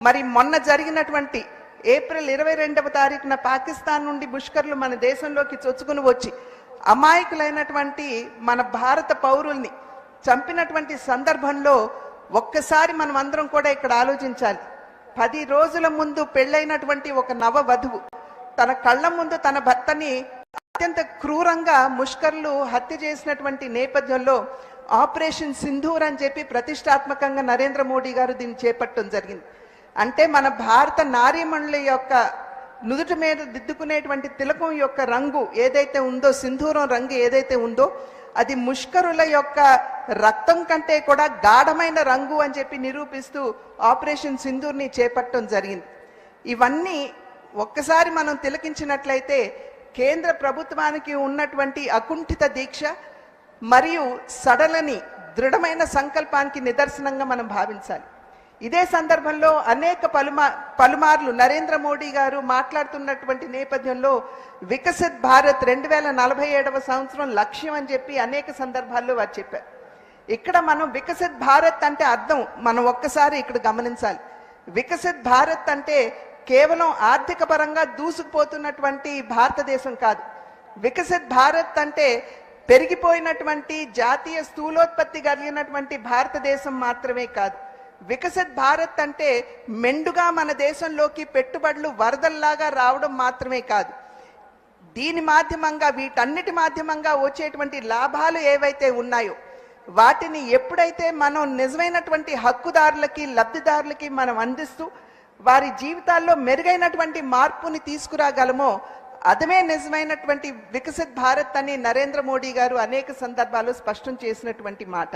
మరి మొన్న జరిగినటువంటి ఏప్రిల్ ఇరవై రెండవ తారీఖున పాకిస్తాన్ నుండి పుష్కర్లు మన దేశంలోకి చొచ్చుకుని వచ్చి అమాయకులైనటువంటి మన భారత పౌరుల్ని చంపినటువంటి సందర్భంలో ఒక్కసారి మనం అందరం కూడా ఇక్కడ ఆలోచించాలి. పది రోజుల ముందు పెళ్ళైనటువంటి ఒక నవ వధువు తన కళ్ళ ముందు తన భర్తని అత్యంత క్రూరంగా ముష్కర్లు హత్య చేసినటువంటి నేపథ్యంలో ఆపరేషన్ సింధూర్ అని చెప్పి ప్రతిష్టాత్మకంగా నరేంద్ర మోడీ గారు దీన్ని చేపట్టడం జరిగింది. అంటే మన భారత నారీమణుల యొక్క నుదుటి మీద దిద్దుకునేటువంటి తిలకం యొక్క రంగు ఏదైతే ఉందో సింధూరం రంగు ఏదైతే ఉందో అది ముష్కరుల యొక్క రక్తం కంటే కూడా గాఢమైన రంగు అని చెప్పి నిరూపిస్తూ ఆపరేషన్ సింధూర్ని చేపట్టడం జరిగింది. ఇవన్నీ ఒక్కసారి మనం తిలకించినట్లయితే కేంద్ర ప్రభుత్వానికి ఉన్నటువంటి అకుంఠిత దీక్ష మరియు సడలని దృఢమైన సంకల్పానికి నిదర్శనంగా మనం భావించాలి. ఇదే సందర్భంలో అనేక పలుమా పలుమార్లు నరేంద్ర మోడీ గారు మాట్లాడుతున్నటువంటి నేపథ్యంలో వికసిత్ భారత్ రెండు వేల నలభై ఏడవ సంవత్సరం లక్ష్యం అని చెప్పి అనేక సందర్భాల్లో వారు చెప్పారు. ఇక్కడ మనం వికసిత్ భారత్ అంటే అర్థం మనం ఒక్కసారి ఇక్కడ గమనించాలి. వికసిత్ భారత్ అంటే కేవలం ఆర్థిక పరంగా దూసుకుపోతున్నటువంటి భారతదేశం కాదు. వికసిత్ భారత్ అంటే పెరిగిపోయినటువంటి జాతీయ స్థూలోత్పత్తి కలిగినటువంటి భారతదేశం మాత్రమే కాదు. వికసిత్ భారత్ అంటే మెండుగా మన దేశంలోకి పెట్టుబడులు వరదల్లాగా రావడం మాత్రమే కాదు. దీని మాధ్యమంగా వీటన్నిటి మాధ్యమంగా వచ్చేటువంటి లాభాలు ఏవైతే ఉన్నాయో వాటిని ఎప్పుడైతే మనం నిజమైనటువంటి హక్కుదారులకి లబ్ధిదారులకి మనం అందిస్తూ వారి జీవితాల్లో మెరుగైనటువంటి మార్పుని తీసుకురాగలమో అదమే నిజమైనటువంటి వికసిత్ భారత్ అని నరేంద్ర మోడీ గారు అనేక సందర్భాల్లో స్పష్టం చేసినటువంటి మాట.